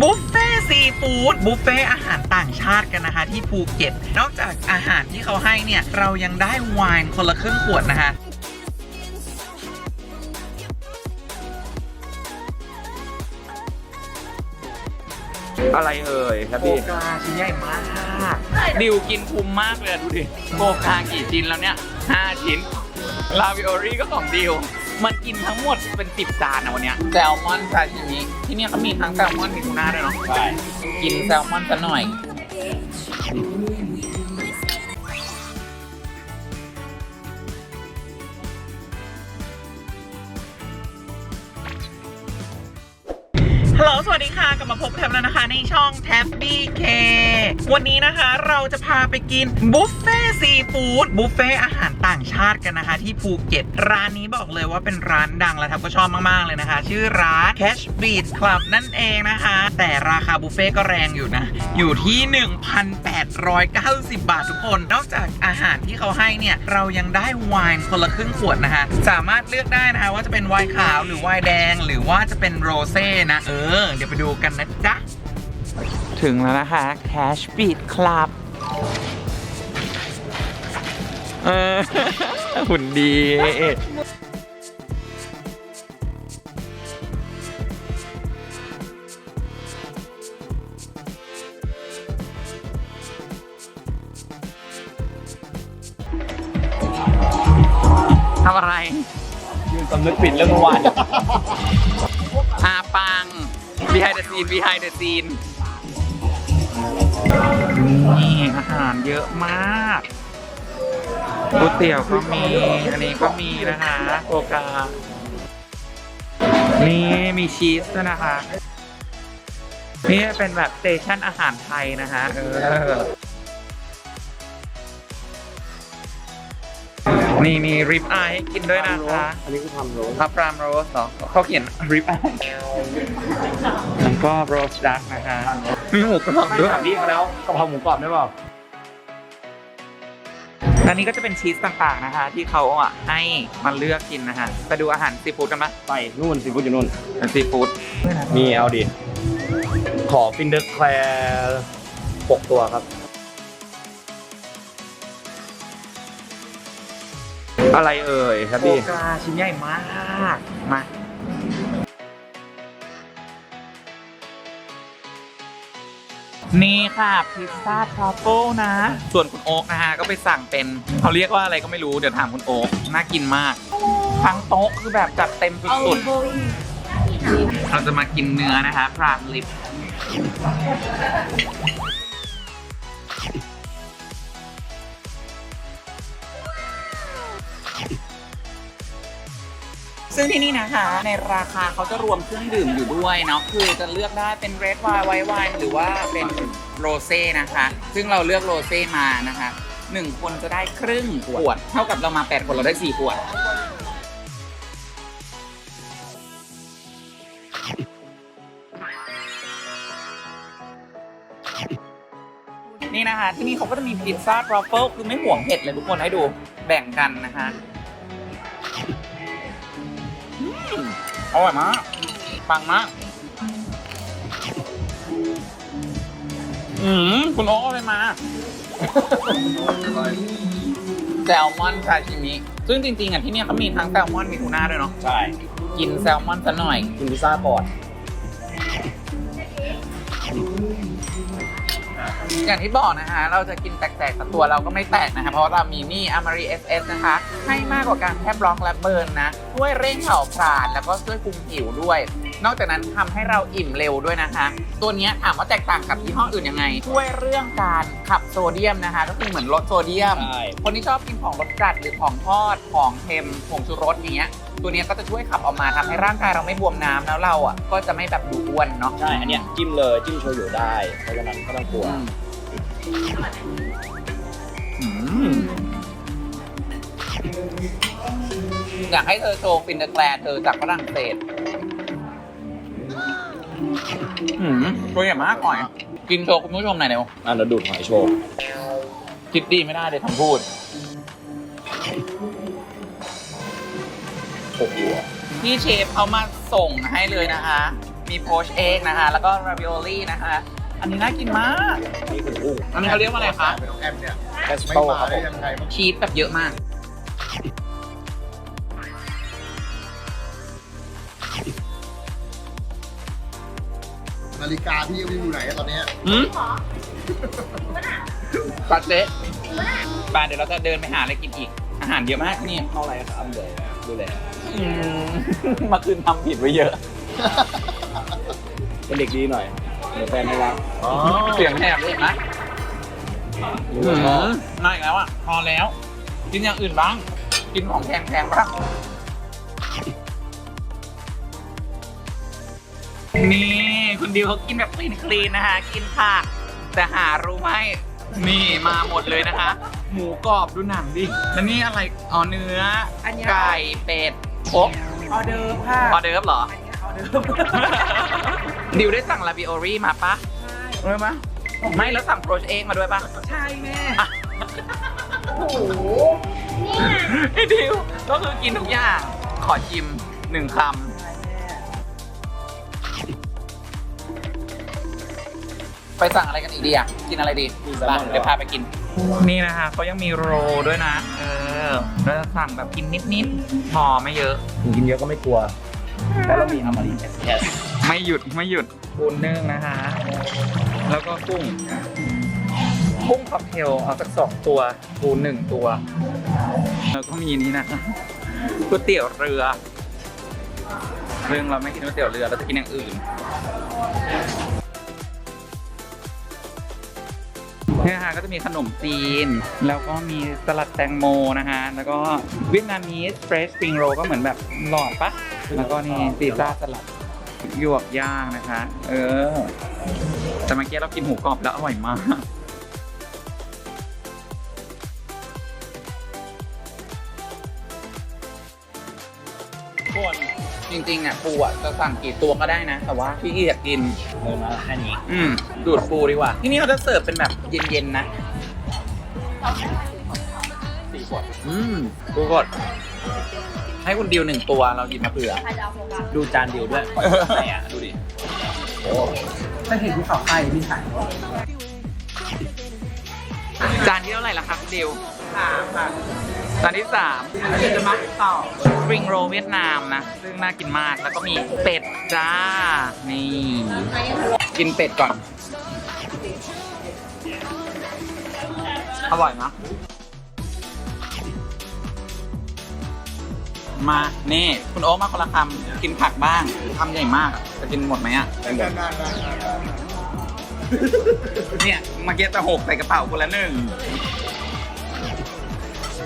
บุฟเฟ่ซีฟู้ดบุฟเฟ่อาหารต่างชาติกันนะคะ ที่ภูเก็ต นอกจากอาหารที่เขาให้เนี่ย เรายังได้ไวน์คนละครึ่งขวดนะคะอะไรเอ่ยครับโฟพี่กาชิ้นใหญ่มากดิวกินคุ้มมากเลยอะดูดิโฟกากี่ชิ้นแล้วเนี่ย5ชิ้นลาวิโอรี่ก็ของดิว มันกินทั้งหมดเป็น10จานนะวันเนี้ยแซลมอนซาชิมิที่เนี่ยเขามีทั้งแซลมอนมีทูน่าด้วยเนาะใช่กินแซลมอนซะหน่อย ฮัลโหลสวัสดีค่ะ กลับมาพบแทบแล้วนะคะ ในช่องแท็บบี้เควันนี้นะคะเราจะพาไปกินบุฟเฟ่ซีฟู้ดบุฟเฟ่อาหารต่างชาติกันนะคะ ที่ภูเก็ตร้านนี้บอกเลยว่าเป็นร้านดังและทับก็ชอบมาก ๆ เลยนะคะ ชื่อร้าน Cash Beat Club นั่นเองนะคะ แต่ราคาบุฟเฟ่ก็แรงอยู่นะ อยู่ที่ 1,890 บาททุกคน นอกจากอาหารที่เขาให้เนี่ย เรายังได้ไวน์คนละครึ่งขวดนะคะ สามารถเลือกได้นะคะว่าจะเป็นไวน์ขาวหรือไวน์แดง หรือว่าจะเป็นโรเซ่นะเออเดี๋ยวไปดูกันนะจ๊ะ ถึงแล้วนะคะ Cash Beat Club เออ หุ่นดี ทำอะไร ยืนสำนึกผิดเรื่องเมื่อวานอาปัง in behind the scene นี่อาหารเยอะมากก๋วยเตี๋ยวก็มี อันนี้ก็มีนะคะโอกา นี่มีชีสด้วยนะคะ นี่เป็นแบบสเตชันอาหารไทยนะคะ เออ นี่มีริบอายให้กินด้วยนะคะอันนี้คือทำโรสพับรามโรสเหรอเขาเขียนริบอายแล้วก็โรสดักนะคะมีหมูกรอบด้วยถามพี่เขาแล้วกะเพราหมูกรอบได้เปล่าอันนี้ก็จะเป็นชีสต่างๆนะคะ ที่เขาอะให้มาเลือกกินนะคะไปดูอาหารซีฟู้ดกันไหมไปนู่นซีฟู้ดอยู่นู่นเป็นซีฟู้ดมีเอาดิขอฟินเดอร์แคลร์หกตัวครับ อะไรเอ่ยครับโฟพี่กาชิ้นใหญ่มากมานี่ค่ะพิซซ่าทรัฟเฟิลนะ ส่วนคุณโอ๊กนะฮะก็ไปสั่งเป็นเขาเรียกว่าอะไรก็ไม่รู้ เดี๋ยวถามคุณโอ๊กน่ากินมาก ทั้งโต๊ะคือแบบจัดเต็มสุดๆเราจะมากินเนื้อนะคะพรางลิป ซึ่งที่นี่นะคะ ในราคาเขาจะรวมเครื่องดื่มอยู่ด้วยเนาะคือจะเลือกได้เป็นเรดไวน์ไวท์ไวน์หรือว่าเป็นโรเซ่นะคะ ซึ่งเราเลือกโรเซ่มานะคะหนึ่งคนจะได้ครึ่งขวด เท่ากับเรามา 8 คนเราได้ 4 ขวด นี่นะคะ ที่นี่เขาก็จะมีพิซซ่าทรัฟเฟิลคือไม่ห่วงเผ็ดเลยทุกคนให้ดูแบ่งกันนะคะ อร่อยมากปังมากอืมคุณโอ๊คเอาอะไรมาแซลมอนซาชิมิซึ่งจริงๆอะที่เนี่ยเขามีทั้งแซลมอนมีทูน่าด้วยเนาะใช่ กินแซลมอนซะหน่อย กินพิซซ่าก่อน อย่างที่บอกนะคะ เราจะกินแตกๆแต่ตัวเราก็ไม่แตกนะคะ เพราะเรามีนี่อามารีเอสเอสนะคะ ให้มากกว่าการแค่บล็อกและเบิร์นนะช่วยเร่งเผาผลาญแล้วก็ช่วยคุมผิวด้วย นอกจากนั้นทำให้เราอิ่มเร็วด้วยนะคะ ตัวเนี้ยถามว่าแตกต่างกับยี่ห้ออื่นยังไง ช่วยเรื่องการขับโซเดียมนะคะ ก็คือเหมือนลดโซเดียมใช่คนที่ชอบกินของรสจัดหรือของทอดของเค็มผงชูรสอย่างเงี้ยตัวเนี้ยก็จะช่วยขับออกมาทำให้ร่างกายเราไม่บวมน้ำแล้วเราอะก็จะไม่แบบดูอ้วนเนาะใช่อันเนี้ยจิ้มเลยจิ้มโชยุได้เพราะฉะนั้นไม่ต้องกลัว อืมอยากให้เธอโชว์ฟินเดอร์แกลนเธอจากฝรั่งเศสอืมตัวใหญ่มากหน่อย กินโชว์คุณผู้ชมหน่อยเร็วอะเราดูดหอยโชว์ คิดดีไม่ได้เลยทำพูดหกตัวที่เชฟเอามาส่งให้เลยนะคะ มีโพชเอ็กนะคะ แล้วก็ราวิโอลี่นะคะ อันนี้น่ากินมาก นี่คือกุ้งอันนี้เขาเรียกว่าอะไรคะเป็นน้องแอมเนี่ยแคสไม่โต้มาครับผได้ม ยังไงบ้างชีสแบบเยอะมาก นาฬิกาพี่ยังอยู่ไหนอะตอนเนี้ยอืมปัดเจ๊ปาเดี๋ยวเราจะเดินไปหาอะไรกินอีก อาหารเยอะมากที่นี่เท่าไหร่ครับเดี๋ยวดูแลอืม เมาคืนทำผิดไว้เยอะ เป็นเด็กดีหน่อยเดี๋ยวแฟนไม่รักอ๋อเสียงแหบเลยเห็นไหมรู้ว่าชอบน่าอีกแล้วอะ พอแล้ว กินอย่างอื่นบ้าง กินของแพงๆบ้าง นี่คุณดิวเขากินแบบคลีนคลีนๆนะคะ กินผักแต่หารู้ไหมนี่มาหมดเลยนะคะ หมูกรอบดูหนังดิแล้วนี่อะไรอ๋อเนื้ออไก่เป็ดโอ๊ะออเดิร์ฟค่ะออเดิร์ฟเหรอออเดิร์ฟ ดิวได้สั่งลาบิโอรี่มาปะใช่ไหมไม่แล้วสั่งโปรชเองมาด้วยปะใช่แม่ไอ้ดิวก็คือกินทุกอย่าง ขอชิมหนึ่งคำ ไปสั่งอะไรกันอีกดีอะ กินอะไรดีไปเดี๋ยวพาไปกิน นี่นะคะเขายังมีโรลด้วยนะ เออเราจะสั่งแบบกินนิดๆพอไม่เยอะถึงกินเยอะก็ไม่กลัว เพราะเรามีอามารีแคสแคสไม่หยุดไม่หยุดปูนนึ่งนะคะ แล้วก็กุ้ง กุ้งค็อกเทลเอาสักสองตัวปูหนึ่งตัว แล้วก็มีนี้นะก๋วยเตี๋ยวเรือเรื่องเราไม่กินก๋วยเตี๋ยวเรือเราจะกินอย่างอื่นเนี่ยค่ะก็จะมีขนมจีน แล้วก็มีสลัดแตงโมนะคะแล้วก็เวียดนามีสเฟรชสปริงโรก็เหมือนแบบหลอดปะ แล้วก็นี่ซีซ่าสลัดหยวกย่างนะคะ เออ แต่เมื่อกี้เรากินหมูกรอบแล้วอร่อยมากคนจริงๆอะปูอะจะสั่งกี่ตัวก็ได้นะ แต่ว่าพี่เกียจกินเลยมาแค่นี้ อืม ดูดปูดีกว่า ที่นี่เขาจะเสิร์ฟเป็นแบบเย็นๆนะสี่ขวดอืมปูกด ให้คุณดิวหนึ่งตัวเราหยิบมาเผื่อดูจานเดียวด้วยไหนอะดูดิโอ้ถ้าเห็นภูเขาไฟพี่ถ่ายจานที่เท่าไหร่ล่ะคะคุณดิวสามค่ะจานที่สามเดี๋ยวจะมาต่อสปริงโรเวียดนามนะ ซึ่งน่ากินมากแล้วก็มีเป็ดจ้า นี่ กินเป็ดก่อน อร่อยนะ มานี่คุณโอ๊คมาคนละคำกินผักบ้างคำใหญ่มากอะจะกินหมดไหมอะนานๆนานๆนานๆเนี่ยเมาเก็ตตะหกใส่กระเป๋าคนละหนึ่ง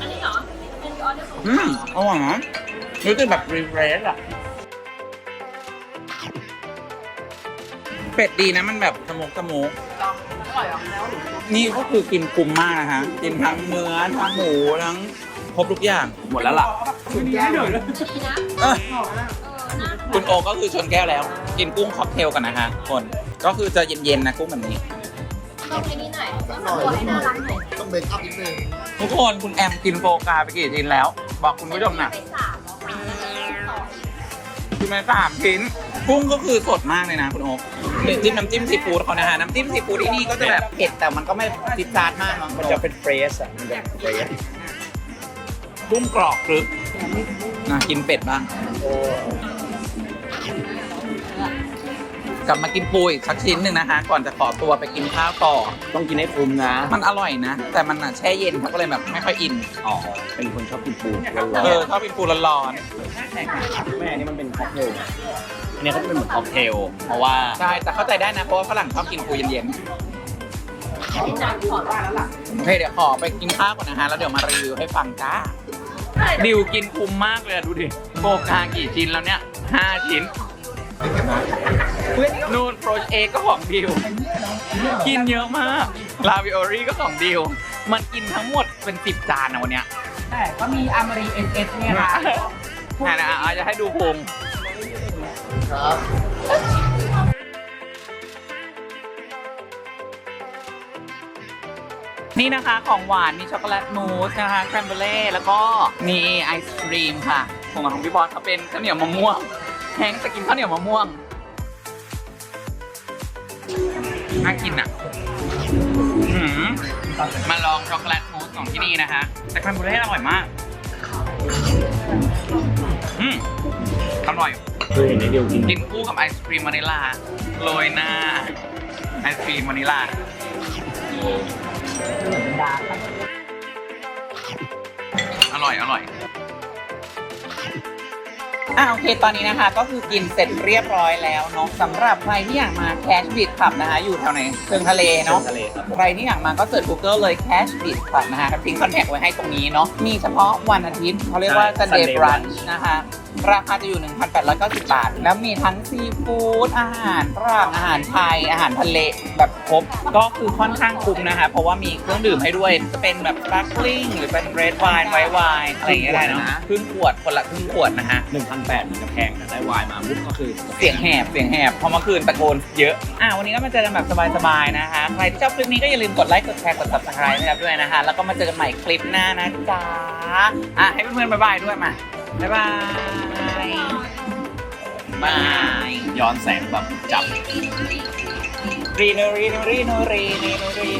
อันนี้เหรอ เป็นออเดอร์ของอืมอร่อยนะรู้สึกแบบรีเฟรชอะเป็ดดีนะมันแบบสมุกสมุกนี่ก็คือกินคุ้มมากนะฮะกินทั้งเนื้อทั้งหมูทั้ง ครบทุกอย่างหมดแล้วล่ะคุณแก้หน่อยเลยดีนะเอ้ยเออหน้าคุณโอก็คือชนแก้วแล้ว กินกุ้งค็อกเทลกันนะฮะคนก็คือจะเย็นๆนะกุ้งแบบนี้ ต้องไอ้นี่หน่อยต้องทำตัวให้น่ารักหน่อยต้องเบรกอัพนิดนึงทุกคนคุณแอมกินโฟกาไปกี่ชิ้นแล้ว บอกคุณผู้ชมหน่ะไปสามแล้วค่ะแล้วก็ต่อกินไปสามชิ้น กุ้งก็คือสดมากเลยนะคุณโอ๊คเนี่ยจิ้มน้ำจิ้มซีฟู้ดเขานะฮะน้ำจิ้มซีฟู้ดที่นี่ก็จะแบบเผ็ดแต่มันก็ไม่จิดจาดมากเนาะมันจะเป็นเฟรชอะมันจะเป็นเฟรช กุ้งกรอบกรึบนะกินเป็ดบ้างกลับมากินปูอีกสักชิ้นหนึ่งนะคะ ก่อนจะขอตัวไปกินข้าวต่อ ต้องกินให้คุ้มนะ มันอร่อยนะ แต่มันอะแช่เย็นเขาก็เลยแบบไม่ค่อยอิน อ๋อ เป็นคนชอบกินปูร้อนเออชอบกินปูร้อนๆแม่อันนี้มันเป็นค็อกเทลอันนี้เขาจะเป็นเหมือนค็อกเทล เพราะว่าๆใช่ แต่เข้าใจได้นะ เพราะว่าฝรั่งชอบกินปูเย็นๆที่จานขอว่าแล้วล่ะโอเคเดี๋ยวขอไปกินข้าวก่อนนะฮะ แล้วเดี๋ยวมารีวิวให้ฟังจ้า ดิวกินคุ้มมากเลยอะดูดิโฟกากี่ชิ้นแล้วเนี่ยห้าชิ้นนูนโปรเอก็ของดิว กินเยอะมาก ลาวิโอรี่ก็ของดิว มันกินทั้งหมดเป็นสิบจานนะวันเนี้ยแต่ก็มีอามารีเอสเอสเนี่ยนะนะนะอาจจะให้ดูพุงครับ นี่นะคะของหวานมีช็อกโกแลตมูสนะคะแครมเบอร์เล่แล้วก็มีไอศครีมค่ะของของพี่บอสเขาเป็นข้าวเหนียวมะม่วงแฮงค์จะกินข้าวเหนียวมะม่วงน่ากินอะอื้อหือมาลองช็อกโกแลตมูสของที่นี่นะคะ แต่ครันบูเล่อร่อยมากอืมอร่อยเคยเห็นในเดียวกินกินคู่กับไอศครีมวานิลลาโรยหน้าไอศครีมวานิล ลาอร่อย อร่อย อะโอเคตอนนี้นะคะ ก็คือกินเสร็จเรียบร้อยแล้วเนาะสำหรับใครที่อยากมาแคชบิดขับนะคะ อยู่แถวไหนเชิงทะเลเนาะ ทะเลครับ ใครที่อยากมาก็เสิร์ช Google เลย Cash Beat Club นะคะทิ้งคอนแทคไว้ให้ตรงนี้เนาะ มีเฉพาะวันอาทิตย์เขาเรียกว่า ใช่ Sunday Sunday Brunch Brunch นะคะ ราคาจะอยู่ 1,890 บาท แล้วมีทั้งซีฟู้ดอาหารฝรั่งอาหารไทย อาหารทะเลแบบครบ ก็คือค่อนข้างคุ้มนะคะ เพราะว่ามีเครื่องดื่มให้ด้วย จะเป็นแบบ sparkling หรือเป็น red wine white wine อะไรอย่างเงี้ยได้เนาะครึ่งขวดคนละครึ่งขวดนะฮะหนึ่งพันแปดมันจะแพงแต่ได้วายมาปุ๊บก็คือเสียงแหบเสียงแหบพอเมื่อคืนตะโกนเยอะ อะวันนี้ก็มาเจอกันแบบสบายๆนะคะ ใครที่ชอบคลิปนี้ก็อย่าลืมกดไลค์กดแชร์กด subscribe นะครับด้วยนะคะ แล้วก็มาเจอกันใหม่คลิปหน้านะจ๊ะอะให้เพื่อนๆบ๊ายบายด้วยมาบ๊ายบาย มายย้อนแสงแบบจับรีโนรีโนรีโนรีโนรี